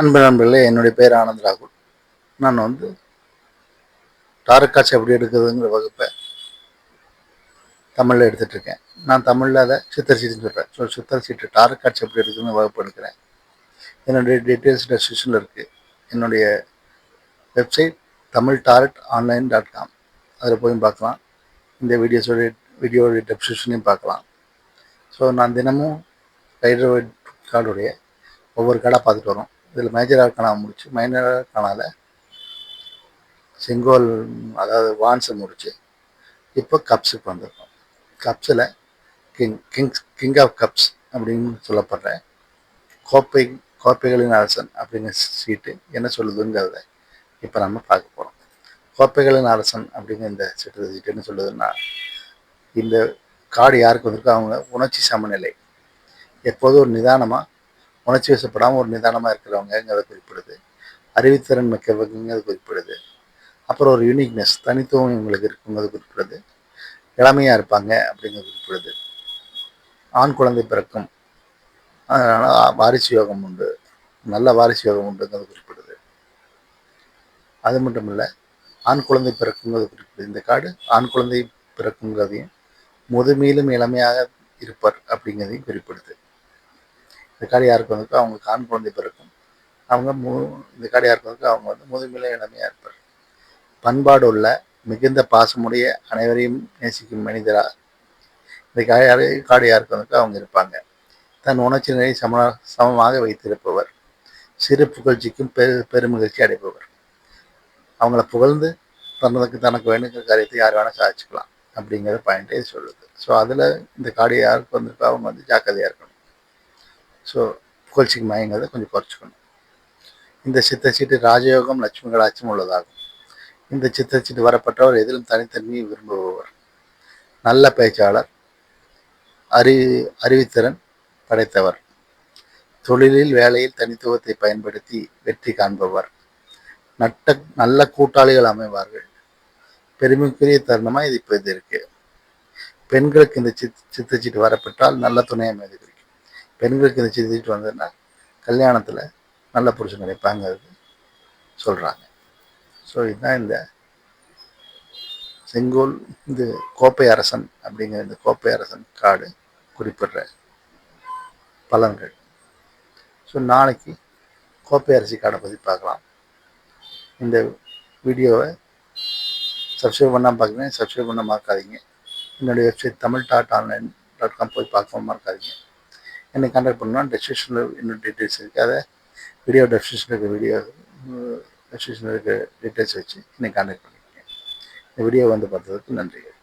அன்பு நண்பர்களே என்னுடைய பேர் ஆனந்த் ராகுல். நான் வந்து டாரக் காட்சி எப்படி எடுக்கிறதுங்கிற வகுப்பை தமிழில் எடுத்துகிட்ருக்கேன் நான் தமிழில் அதை சித்தர் சீட்டுன்னு சொல்கிறேன் ஸோ சித்தர் சீட்டு டாரக் காட்சி எப்படி எடுக்கிறதுன்னு வகுப்பு எடுக்கிறேன். என்னுடைய டீட்டெயில்ஸ் டெஸ்கிரிப்ஷனில் இருக்குது என்னுடைய website Tamil tarot online dot com அதில் போய் பார்க்கலாம். இந்த வீடியோஸோடைய வீடியோடைய டெஸ்கிரிப்ஷனையும் பார்க்கலாம். ஸோ நான் தினமும் ரைடர் கார்டுடைய ஒவ்வொரு கார்டாக பார்த்துட்டு வரோம். இதில் மேஜராக காணாமல் முடிச்சு மைனராக காணால. செங்கோல் அதாவது வான்ஸை முடிச்சு இப்போ கப்ஸுக்கு வந்திருக்கோம். கப்ஸில் king kings king of cups அப்படின்னு சொல்லப்படுற கோப்பை கோப்பைகளின் அரசன் அப்படிங்கிற சீட்டு என்ன சொல்லுதுங்கிறத இப்போ நம்ம பார்க்க போகிறோம் கோப்பைகளின் அரசன் அப்படிங்கிற இந்த சீட்டு சீட்டு என்ன சொல்லுதுன்னா இந்த காடு யாருக்கு வந்திருக்கோ அவங்க உணர்ச்சி சமநிலை எப்போதும் ஒரு நிதானமாக உணர்ச்சி வசப்படாமல் ஒரு நிதானமாக இருக்கிறவங்கிறத குறிப்பிடுது. அறிவுத்திறன் மிக்கவங்கிறது குறிப்பிடுது. அப்புறம் ஒரு யூனிக்னஸ் தனித்துவம் இவங்களுக்கு இருக்குங்கிறது குறிப்பிடுது. இளமையாக இருப்பாங்க அப்படிங்கிறது குறிப்பிடுது. ஆண் குழந்தை பிறக்கும். அதனால் வாரிசு யோகம் உண்டு. நல்ல வாரிசு யோகம் உண்டுங்கிறது குறிப்பிடுது. அது மட்டும் இல்லை ஆண் குழந்தை பிறக்குங்கிறது குறிப்பிடுது. இந்த காடு ஆண் குழந்தை பிறக்குங்கிறதையும் முதுமையிலும் இளமையாக இருப்பர் அப்படிங்கிறதையும் குறிப்பிடுது. இந்த காடு யாருக்கு அவங்களுக்கு ஆண் குழந்தை பிறக்கும். அவங்க மு இந்த காடு யாருக்கு அவங்க வந்து முதுமையில இளமையாக இருப்பார். பண்பாடு உள்ள மிகுந்த பாசமுடைய அனைவரையும் நேசிக்கும் மனிதராக இந்த காடு காடு யாருக்கு அவங்க இருப்பாங்க. தன் உணர்ச்சி நிலையை சம சமமாக வைத்திருப்பவர். சிறு புகழ்ச்சிக்கும் பெரு பெருமகிழ்ச்சி அடைப்பவர் அவங்கள புகழ்ந்து தன்னதுக்கு தனக்கு வேணுங்கிற காரியத்தை யார் வேணால் சாதிச்சுக்கலாம். அப்படிங்கிற பாயிண்ட்டே சொல்லுது. ஸோ அதில் இந்த காடு யாருக்கு அவங்க வந்து ஜாக்கிரதையாக இருக்கணும். ஸோ புகழ்ச்சிக்கு மயங்கிறத கொஞ்சம் குறைச்சிக்கணும். இந்த சித்தச்சீட்டு ராஜயோகம் லட்சுமி கடாட்சியம் உள்ளதாகும். இந்த சித்தச்சீட்டு வரப்பட்டவர் எதிலும் தனித்தன்மையை விரும்புபவர். நல்ல பேச்சாளர் அறி அறிவித்திறன் படைத்தவர். தொழிலில் வேலையில் தனித்துவத்தை பயன்படுத்தி வெற்றி காண்பவர். நட்ட நல்ல கூட்டாளிகள் அமைவார்கள். பெருமைக்குரிய தருணமாக இது இப்போ இது இருக்கு. பெண்களுக்கு இந்த சித் சித்தச்சீட்டு வரப்பட்டால் நல்ல துணை அமைதிகள். பெண்களுக்கு இந்த சித்தச்சீட்டு வந்ததுன்னா கல்யாணத்தில் நல்ல புருஷன் கிடைப்பாங்கிறது சொல்கிறாங்க ஸோ இதுதான் இந்த செங்கோல் இது கோப்பை அரசன் அப்படிங்கிற இந்த கோப்பை அரசன் காடு குறிப்பிடுற பலன்கள். ஸோ நாளைக்கு கோப்பை அரிசி காடை பற்றி பார்க்கலாம். இந்த வீடியோவை சப்ஸ்கிரைப் பண்ணால் பார்க்குறேன் சப்ஸ்கிரைப் பண்ண மறக்காதீங்க. என்னுடைய website Tamil dot online dot com போய் பார்க்க மறக்காதீங்க. என்னை கான்டாக்ட் பண்ணால் டெஸ்கிரிப்ஷனில் இன்னும் டீட்டெயில்ஸ் இருக்குது அதை வீடியோ டெஸ்கிரிப்ஷனில் இருக்க வீடியோ டெஸ்கிரிப்ஷனில் இருக்க டீட்டெயில்ஸ் வச்சு என்னை கான்டாக்ட் பண்ணிக்கோங்க. இந்த வீடியோ வந்து பார்த்ததுக்கு நன்றிகள்.